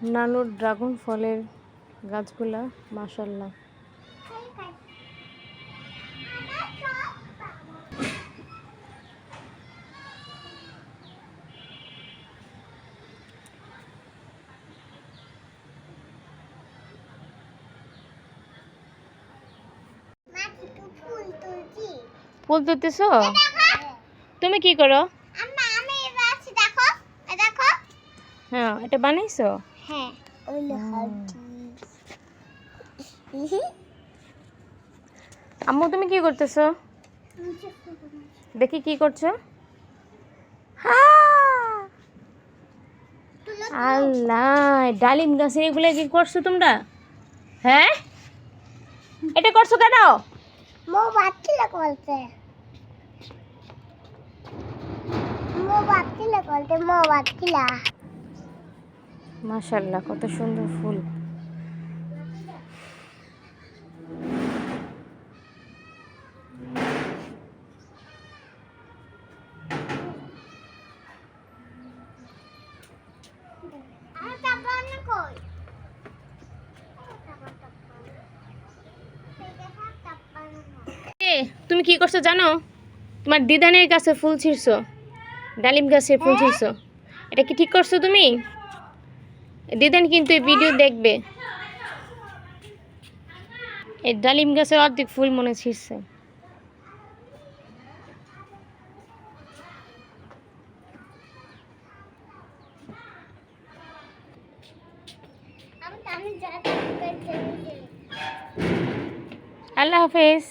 নানুর ড্রাগন ফলের গাছগুলা মাশাল্লাহ মা ফুল তুলতেছ তুমি কি করো? হ্যাঁ এটা বানাইছো? হ্যাঁ। ওই আম্মু তুমি কি করতেছো? দেখি কি করছ। হ্যাঁ। আল্লাহ ডালিম গাছের এগুলো কি করছ তোমরা? হ্যাঁ? এটা করছ কেন? মো বাচ্চিলা বলতে মো বাচ্চিলা মো বাচ্চিলা মাশাল্লাহ কত সুন্দর ফুল। তুমি কি করছ জানো? তোমার দিদানের গাছে ফুল ছিঁড়ছো ডালিম গাছে ফুল ছিঁড়ছো। এটা কি ঠিক করছ তুমি? দিদান কিন্তু এই ভিডিও দেখবে। এই ডালিম গাছের অর্ধেক ফুল মনে ছিঁড়ছে। আল্লাহ হাফেজ।